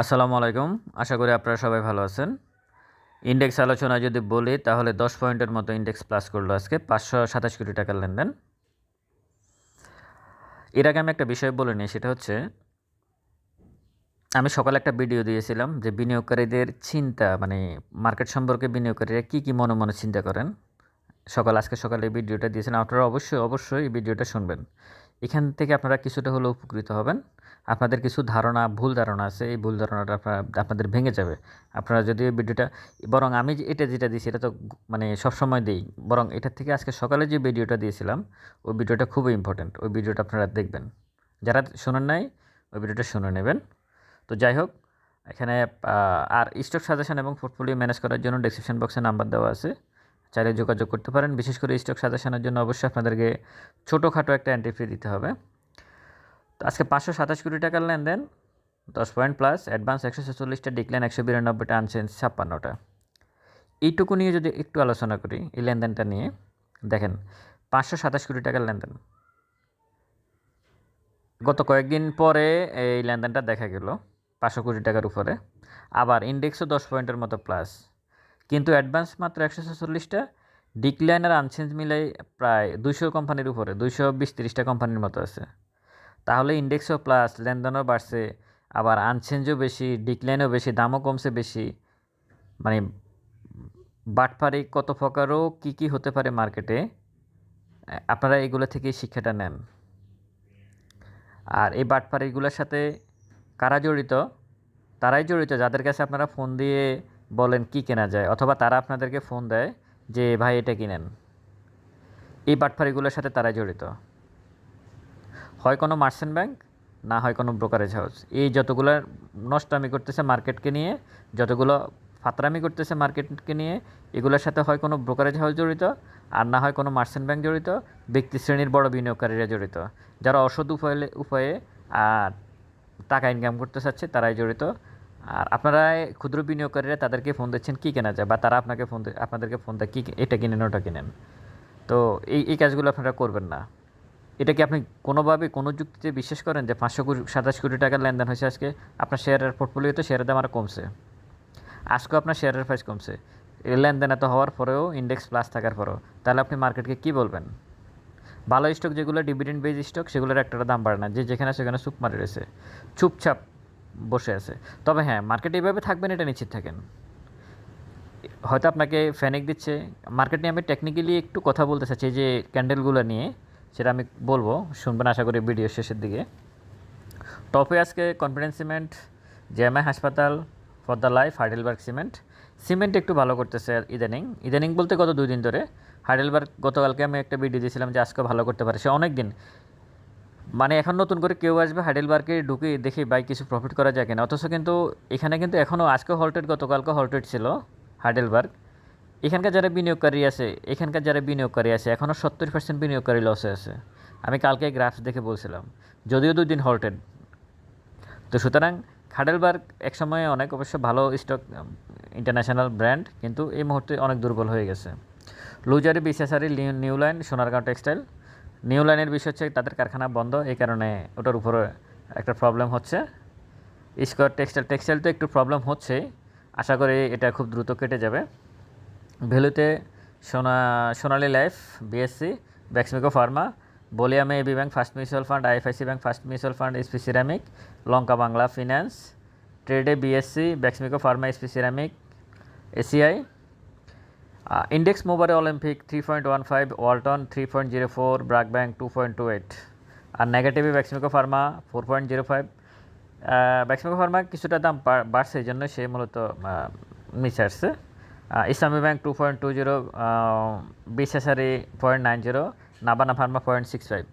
আসসালামু আলাইকুম। আশা করি আপনারা সবাই ভালো আছেন। ইন্ডেক্স আলোচনা যদি বলি, তাহলে দশ পয়েন্টের মতো ইন্ডেক্স প্লাস করল আজকে, পাঁচশো সাতাশ কোটি টাকার লেনদেন। এর আগে আমি একটা বিষয় বলে নিই, সেটা হচ্ছে, আমি সকালে একটা ভিডিও দিয়েছিলাম যে বিনিয়োগকারীদের চিন্তা মানে মার্কেট সম্পর্কে বিনিয়োগকারীরা কী কী মনে মনে চিন্তা করেন। সকাল, আজকে সকালে এই ভিডিওটা দিয়েছিলাম আপনারা অবশ্যই অবশ্যই এই ভিডিওটা শুনবেন। এখান থেকে আপনারা কিছুটা হলেও উপকৃত হবেন। আপনাদের কিছু ধারণা, ভুল ধারণা আছে, এই ভুল ধারণাটা আপনারা, আপনাদের ভেঙে যাবে। আপনারা যদি এই ভিডিওটা, বরং আমি যে- এটা যেটা দিয়েছি, এটা তো মানে সবসময় দিই। বরং এটার থেকে আজকে সকালে যে ভিডিওটা দিয়েছিলাম, ওই ভিডিওটা খুবই ইম্পর্ট্যান্ট ওই ভিডিওটা আপনারা দেখবেন। যারা শোনেন নাই, ওই ভিডিওটা শুনে নেবেন। তো যাই হোক, এখানে আর স্টক সাজেশন এবং পোর্টফোলিও ম্যানেজ করার জন্য ডেসক্রিপশন বক্সে নাম্বার দেওয়া আছে। চাইলে যোগাযোগ করতে পারেন। বিশেষ করে স্টক সাজেশনের জন্য অবশ্যই আপনাদেরকে ছোটোখাটো একটা এন্ট্রি ফি দিতে হবে। তো আজকে পাঁচশো সাতাশ কোটি টাকার লেনদেন, দশ পয়েন্ট প্লাস, অ্যাডভান্স একশো ছেচল্লিশটা, ডিক্লাইন একশো বিরানব্বইটা, আনচেঞ্জ ছাপ্পান্নটা। এইটুকু নিয়ে যদি একটু আলোচনা করি, এই লেনদেনটা নিয়ে, দেখেন, পাঁচশো সাতাশ কোটি টাকার লেনদেন। গত কয়েকদিন পরে এই লেনদেনটা দেখা গেল, পাঁচশো কোটি টাকার উপরে। আবার ইন্ডেক্সও দশ পয়েন্টের মতো প্লাস। কিন্তু অ্যাডভান্স মাত্র একশো ছেচল্লিশটা, ডিক্লাইন আর আনচেঞ্জ মিলাই প্রায় দুইশো কোম্পানির উপরে, দুইশো বিশ তিরিশটা কোম্পানির মতো আছে। তাহলে ইন্ডেক্সও প্লাস লেনদেনও বাড়ছে, আবার আনচেঞ্জও বেশি ডিক্লাইনও বেশি, দামও কমছে বেশি। মানে বাটপারি কত প্রকারও কী কী হতে পারে মার্কেটে আপনারা এগুলো থেকেই শিক্ষাটা নেন। আর এই বাটপারিগুলোর সাথে কারা জড়িত? তারাই জড়িত, যাদের কাছে আপনারা ফোন দিয়ে বলেন কি কেনা যায়, অথবা তারা আপনাদেরকে ফোন দেয় যে, ভাই, এটা কিনেন। এই বাটফারিগুলোর সাথে তারাই জড়িত। হয় কোনো মার্চেন্ট ব্যাংক, না হয় কোনো ব্রোকারেজ হাউস। এই যতগুলো নষ্টামি করতেছে মার্কেটকে নিয়ে, যতগুলো ফাতরামি করতেছে মার্কেটকে নিয়ে, এগুলোর সাথে হয় কোনো ব্রোকারেজ হাউস জড়িত, আর না হয় কোনো মার্চেন্ট ব্যাংক জড়িত, ব্যক্তি শ্রেণির বড় বিনিয়োগকারীরা জড়িত। যারা অসৎ উপায়ে উপায়ে আর টাকা ইনকাম করতে চাচ্ছে, তারাই জড়িত। আর আপনারা ক্ষুদ্র বিনিয়োগকারীরা তাদেরকে ফোন দিচ্ছেন, কী কেনা যায়? বা তারা আপনাকে ফোন আপনাদেরকে ফোন দেয় কী, এটা কিনেন, ওটা কিনেন। তো এই এই কাজগুলো আপনারা করবেন না। এটা কি আপনি কোনোভাবে কোনো যুক্তিতে বিশ্বাস করেন যে পাঁচশো কোটি সাতাশ কোটি টাকার লেনদেন হয়েছে আজকে? আপনার শেয়ারের পোর্টফোলিওতে শেয়ারের দাম আরও কমছে। আজকেও আপনার শেয়ারের প্রাইস কমছে। এই লেনদেন এত হওয়ার পরেও ইন্ডেক্স প্লাস থাকার পরেও। তাহলে আপনি মার্কেটকে কী বলবেন? ভালো স্টক যেগুলো ডিভিডেন্ড বেজ স্টক সেগুলোর একটা দাম বাড়ে না। যে যেখানে সেখানে চুপ মারে রয়েছে। চুপচাপ বসে আছে। তবে হ্যাঁ মার্কেট এইভাবে থাকবেন, এটা নিশ্চিত থাকেন। হয়তো আপনাকে ফ্যানিক দিচ্ছে। মার্কেট নিয়ে আমি টেকনিক্যালি একটু কথা বলতে চাচ্ছি যে ক্যান্ডেলগুলো নিয়ে। সেটা আমি বলব, শুনবেন আশা করি ভিডিও শেষের দিকে। টপে আজকে কনফিডেন্স সিমেন্ট জেএমআই হাসপাতাল for the life Heidelberg cement cement একটু ভালো করতেছে ইদানিং। ইদানিং বলতে গত দুই দিন ধরে। হাইডেলবার্গ গতকালকে আমি একটা ভিডিও দিয়েছিলাম যে আজকে ভালো করতে পারে। সে অনেক দিন। মানে এখন নতুন করে কেউ আসবে হাইডেলবার্গে ঢুকে দেখি বাই কিছু প্রফিট করা যায় কিনা। অথচ কিন্তু এখানে কিন্তু এখনও আজকে হল্টেড গতকালকে হল্টেড ছিল হাইডেলবার্গ এখানকার যারা বিনিয়োগকারী আছে, এখানকার যারা বিনিয়োগকারী আছে এখনও সত্তর পার্সেন্ট বিনিয়োগকারী লসে আছে। আমি কালকে গ্রাফস দেখে বলছিলাম, যদিও দুই দিন হল্টেড তো সুতরাং খাডেলবার্গ একসময় অনেক অবশ্য ভালো স্টক ইন্টারন্যাশনাল ব্র্যান্ড কিন্তু এই মুহূর্তে অনেক দুর্বল হয়ে গেছে। লুজারি বিশেষারি new line Sonargaon textile new লাইনের বিষয় হচ্ছে তাদের কারখানা বন্ধ, এই কারণে ওটার উপরে একটা প্রবলেম হচ্ছে। স্কোয়ার টেক্সটাইল টেক্সটাইল তো একটু প্রবলেম হচ্ছে আশা করি এটা খুব দ্রুত কেটে যাবে। ভ্যালুতে সোনা, Sonali life BSC Beximco pharma বলিয়ামে AB bank first mutual fund IFIC bank first mutual fund SP ceramic Lanka Bangla finance ট্রেডে BSC Beximco pharma SP ceramic ACI index mobile Olympic three point one five Walton three point zero four BRAC bank two point two eight আর নেগেটিভে Beximco pharma four point zero five Beximco pharma কিছুটা দাম বাড়ছে, এই জন্য সে মূলত মিশে আসছে Islami bank two point two zero বিশেষারি point nine zero Nabana pharma point six five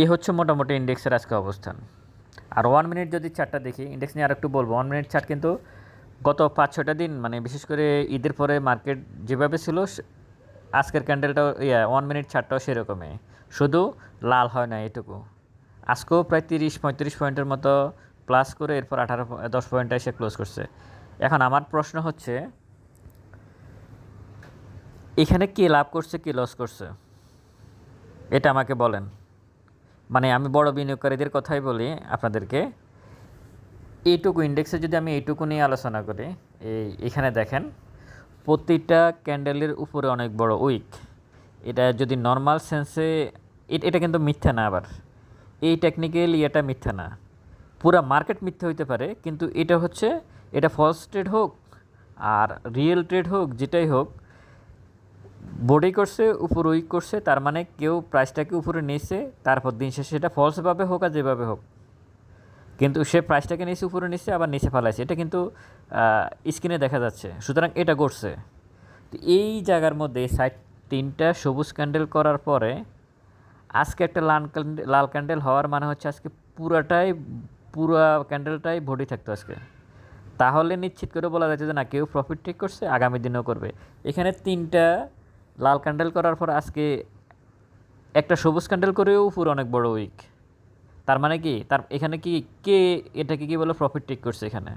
এই হচ্ছে মোটামুটি ইন্ডেক্সের আজকে অবস্থান। আর ওয়ান মিনিট যদি চারটা দেখি ইন্ডেক্স নিয়ে আরেকটু বলব। ওয়ান মিনিট চার্ট কিন্তু গত পাঁচ ছটা দিন মানে বিশেষ করে ঈদের পরে মার্কেট যেভাবে ছিল আজকের ক্যান্ডেলটাও ইয়া ওয়ান মিনিট চারটাও সেরকমই। শুধু লাল হয় না এটুকু আজকেও প্রায় তিরিশ, পঁয়ত্রিশ পয়েন্টের মতো প্লাস করে এরপর আঠারো, দশ পয়েন্টে এসে ক্লোজ করছে। এখন আমার প্রশ্ন হচ্ছে, এখানে কে লাভ করছে, কে লস করছে? এটা আমাকে বলেন। মানে আমি বড় বিনিয়োগকারীদের কথাই বলি আপনাদেরকে। এইটুকু ইন্ডেক্সে যদি আমি এইটুকু নিয়ে আলোচনা করি, এই এখানে দেখেন, প্রতিটা ক্যান্ডেলের উপরে অনেক বড় উইক এটা যদি নর্মাল সেন্সে এটা কিন্তু মিথ্যা না আবার। এই টেকনিক্যালি এটা মিথ্যা না। পুরা মার্কেট মিথ্যা হইতে পারে, কিন্তু এটা হচ্ছে এটা ফলস ট্রেড হোক আর রিয়েল ট্রেড হোক, যেটাই হোক বডি করছে, উপর উইক করছে, তার মানে কেউ প্রাইসটাকে উপরে নিয়েছে, তারপর দিন শেষে সেটা ফলসভাবে হোক আর যেভাবে হোক। কিন্তু সে প্রাইসটাকে নিচে উপরে নিচ্ছে আবার নিচে ফেলাইছে। এটা কিন্তু স্ক্রিনে দেখা যাচ্ছে। সুতরাং এটা করছে তো এই জায়গার মধ্যে সাইড তিনটা সবুজ ক্যান্ডেল করার পরে আজকে একটা লাল ক্যান্ডেল লাল ক্যান্ডেল হওয়ার মানে হচ্ছে আজকে পুরাটাই, পুরা ক্যান্ডেলটাই ভরি থাকতো আজকে। তাহলে নিশ্চিত করে বলা যাচ্ছে যে না, কেউ প্রফিট ঠিক করছে, আগামী দিনেও করবে। এখানে তিনটা লাল ক্যান্ডেল করার পর আজকে একটা সবুজ ক্যান্ডেল করেও পুরো অনেক বড় উইক তার মানে কি? তার এখানে কি, কে এটাকে কি বলে প্রফিট টেক করছে এখানে?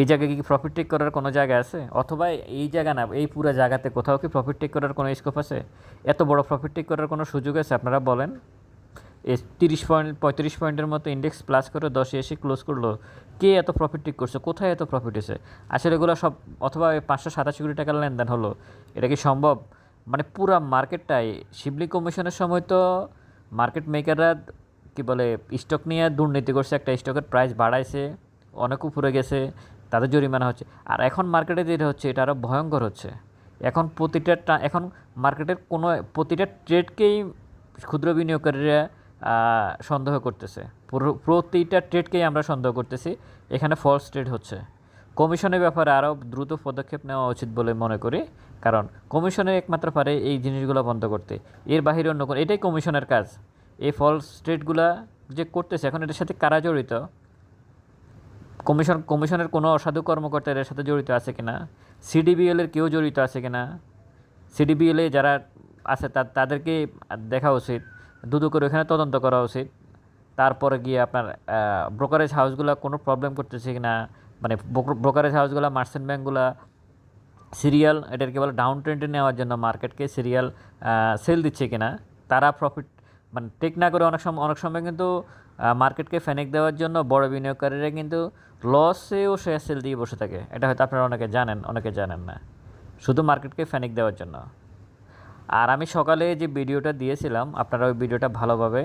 এই জায়গায় কি প্রফিট টেক করার কোনো জায়গা আছে? অথবা এই জায়গা না, এই পুরো জায়গাতে কোথাও কি প্রফিট টেক করার কোনো স্কোপ আছে? এত বড় প্রফিট টেক করার কোনো সুযোগ আছে, আপনারা বলেন? তিরিশ পয়েন্ট পঁয়ত্রিশ পয়েন্টের মতো ইন্ডেক্স প্লাস করে দশে এসে ক্লোজ করল। কে এত প্রফিট টেক করছে? কোথায় এত প্রফিট এসে? আসলে এগুলো সব অথবা পাঁচশো সাতাশি কোটি টাকার লেনদেন হলো। এটা কি সম্ভব? মানে পুরা মার্কেটটাই, শিবলি কমিশনের সময় তো মার্কেট মেকাররা কি বলে, স্টক নিয়ে দুর্নীতি করছে, একটা স্টকের প্রাইস বাড়াইছে, অনেক উপরে গেছে, তাদের জরিমানা হচ্ছে। আর এখন মার্কেটে যেটা হচ্ছে, এটা আরও ভয়ঙ্কর হচ্ছে। এখন প্রতিটা এখন মার্কেটের কোনো, প্রতিটা ট্রেডকেই ক্ষুদ্র বিনিয়োগকারীরা সন্দেহ করতেছে। প্রতিটা ট্রেডকেই আমরা সন্দেহ করতেছি। এখানে ফলস ট্রেড হচ্ছে। কমিশনের ব্যাপারে আরও দ্রুত পদক্ষেপ নেওয়া উচিত বলে মনে করি। কারণ কমিশনের একমাত্র পারে এই জিনিসগুলো বন্ধ করতে। এর বাহিরে অন্য কোনো এটাই কমিশনের কাজ। এই ফলস ট্রেডগুলা যে করতেছে, এখন এটার সাথে কারা জড়িত? কমিশন কমিশনের কোনো অসাধু কর্মকর্তা এর সাথে জড়িত আছে কিনা? সিডিবিএল এর কেউ জড়িত আছে কিনা? সিডিবিএলে যারা আছে তাদেরকে দেখা উচিত। দুদু করে ওখানে তদন্ত করা উচিত। তারপরে গিয়ে আপনার ব্রোকারেজ হাউসগুলো কোনো প্রবলেম করতেছে কি না মানে ব্রোকারেজ হাউসগুলো মার্চেন্ট ব্যাঙ্কগুলো সিরিয়াল এটাকে বলে ডাউন ট্রেন্ডে নেওয়ার জন্য মার্কেটকে সিরিয়াল সেল দিচ্ছে কিনা, তারা প্রফিট মানে টেক না করে অনেক সময় অনেক সময় কিন্তু মার্কেটকে ফেনেক দেওয়ার জন্য বড় বিনিয়োগকারীরা কিন্তু লসেও শেয়ার সেল দিয়ে বসে থাকে। এটা হয়তো আপনারা অনেকে জানেন অনেকে জানেন না। শুধু মার্কেটকে ফেনিক দেওয়ার জন্য। আর আমি সকালে যে ভিডিওটা দিয়েছিলাম, আপনারা ওই ভিডিওটা ভালোভাবে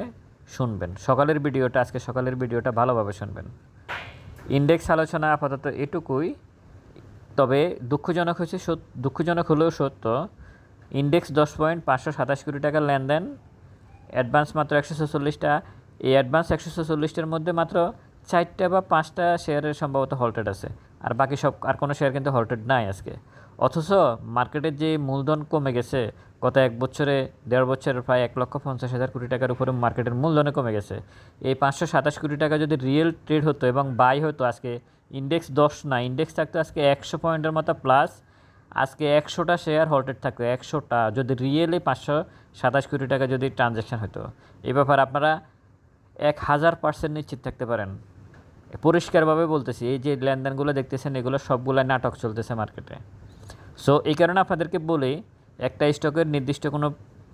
শুনবেন। সকালের ভিডিওটা, আজকে সকালের ভিডিওটা ভালোভাবে শুনবেন। ইন্ডেক্স আলোচনা আপাতত এটুকুই। তবে দুঃখজনক হচ্ছে দুঃখজনক হলেও সত্য, ইন্ডেক্স দশ পয়েন্ট পাঁচশো সাতাশ কোটি টাকার লেনদেন, অ্যাডভান্স মাত্র একশো ছেচল্লিশটা। এই অ্যাডভান্স একশো ছেচল্লিশটার মধ্যে মাত্র চারটা বা পাঁচটা শেয়ারের সম্ভবত হল্টেড আছে। আর বাকি সব আর কোনো শেয়ার কিন্তু হল্টেড নাই আজকে। অথচ মার্কেটের যে মূলধন কমে গেছে, গত এক বছরে, দেড় বছরের প্রায় এক লক্ষ পঞ্চাশ হাজার কোটি টাকার উপরে মার্কেটের মূলধনে কমে গেছে। এই পাঁচশো সাতাশ কোটি টাকা যদি রিয়েল ট্রেড হতো এবং বাই হতো আজকে ইন্ডেক্স দশ না ইন্ডেক্স থাকতো আজকে একশো পয়েন্টের মতো প্লাস আজকে একশোটা শেয়ার হল্টেড থাকতো, একশোটা, যদি রিয়েলি পাঁচশো সাতাশ কোটি টাকা যদি ট্রানজ্যাকশান হতো। এই ব্যাপারে আপনারা এক হাজার পার্সেন্ট নিশ্চিত থাকতে পারেন। পরিষ্কারভাবে বলতেছি, এই যে লেনদেনগুলো দেখতেছেন, এগুলো সবগুলো নাটক চলতেছে মার্কেটে। সো এই কারণে আপনাদেরকে বলে একটা স্টকের নির্দিষ্ট কোনো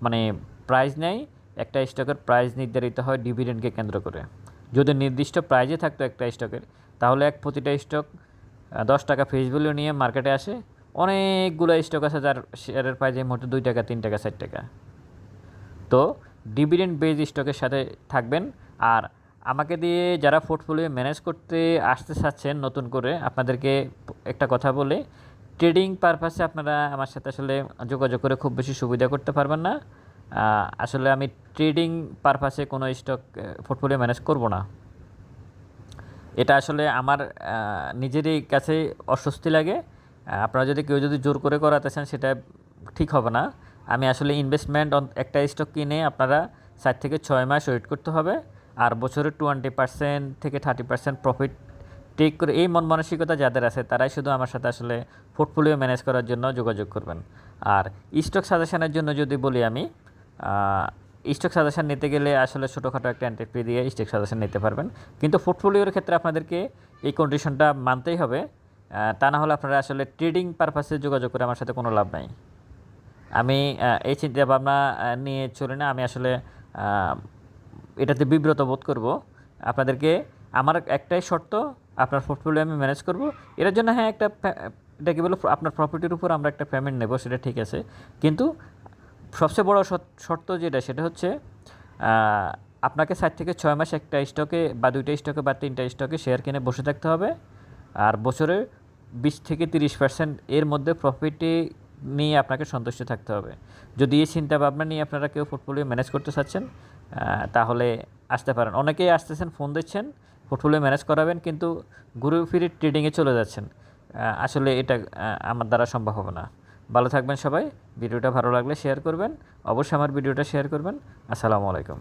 মানে প্রাইস নেই, একটা স্টকের প্রাইস নির্ধারিত হয় ডিভিডেন্ডকে কেন্দ্র করে। যদি নির্দিষ্ট প্রাইজে থাকতো একটা স্টকের তাহলে এক প্রতিটা স্টক দশ টাকা ফেস ভ্যালু নিয়ে মার্কেটে আসে, অনেকগুলো স্টক আছে যার শেয়ারের প্রাইস এই মুহূর্তে দুই টাকা, তিন টাকা চার টাকা। তো ডিভিডেন্ড বেজ স্টকের সাথে থাকবেন। আর আমাকে দিয়ে যারা পোর্টফোলিও ম্যানেজ করতে আসতে চাচ্ছেন নতুন করে, আপনাদেরকে একটা কথা বলে ট্রেডিং পারপাসে আপনারা আমার সাথে আসলে যোগাযোগ করে খুব বেশি সুবিধা করতে পারবেন না। আসলে আমি ট্রেডিং পারপাসে কোনো স্টক পোর্টফোলিও ম্যানেজ করব না। এটা আসলে আমার নিজেরই কাছে অস্বস্তি লাগে। আপনারা যদি কেউ যদি জোর করে করাতে চান, সেটা ঠিক হবে না। আমি আসলে ইনভেস্টমেন্ট একটা স্টক কিনে আপনারা সাত থেকে ছয় মাস ওয়েট করতে হবে। আর বছরে টোয়েন্টি পার্সেন্ট থেকে থার্টি পার্সেন্ট প্রফিট টেক করে এই মন মানসিকতা যাদের আছে, তারাই শুধু আমার সাথে আসলে পোর্টফোলিও ম্যানেজ করার জন্য যোগাযোগ করবেন। আর স্টক সাজেশনের জন্য যদি বলি আমি স্টক সাজেশন নিতে গেলে আসলে ছোটোখাটো একটা ফি দিয়ে স্টক সাজেশন নিতে পারবেন। কিন্তু পোর্টফোলিওর ক্ষেত্রে আপনাদেরকে এই কন্ডিশনটা মানতেই হবে। তা না হলে আপনারা আসলে ট্রেডিং পারপাসে যোগাযোগ করে আমার সাথে কোনো লাভ নাই। আমি এই চিন্তা ভাবনা নিয়ে চলি না। আমি আসলে এটাতে বিব্রত বোধ করব। আপনাদেরকে আমার একটাই শর্ত আপনার পোর্টফোলিও আমি ম্যানেজ করব। এর জন্য হ্যাঁ একটা এটা কি বলো, আপনার প্রপার্টির উপর আমরা একটা পেমেন্ট নেব, সেটা ঠিক আছে। কিন্তু সবচেয়ে বড় শর্ত- যেটা, সেটা হচ্ছে আপনাকে সাত থেকে ছয় মাস একটা স্টকে বা দুইটা স্টকে বা তিনটা স্টকে শেয়ার কিনে বসে থাকতে হবে। আর বছরে বিশ থেকে তিরিশ পার্সেন্ট এর মধ্যে প্রফিটে নিয়ে আপনাকে সন্তুষ্ট থাকতে হবে। যদি এই চিন্তা ভাবনা নিয়ে আপনারা কেউ পোর্টফোলিও ম্যানেজ করতে চাচ্ছেন তাহলে আসতে পারেন। অনেকেই আসতেছেন ফোন দিচ্ছেন পোর্টফোলিও ম্যানেজ করাবেন, কিন্তু ঘুরে ফিরে ট্রেডিংয়ে চলে যাচ্ছেন। আসলে এটা আমার দ্বারা সম্ভব হবে না। ভালো থাকবেন সবাই। ভিডিওটা ভালো লাগলে শেয়ার করবেন। অবশ্যই আমার ভিডিওটা শেয়ার করবেন। আসসালামু আলাইকুম।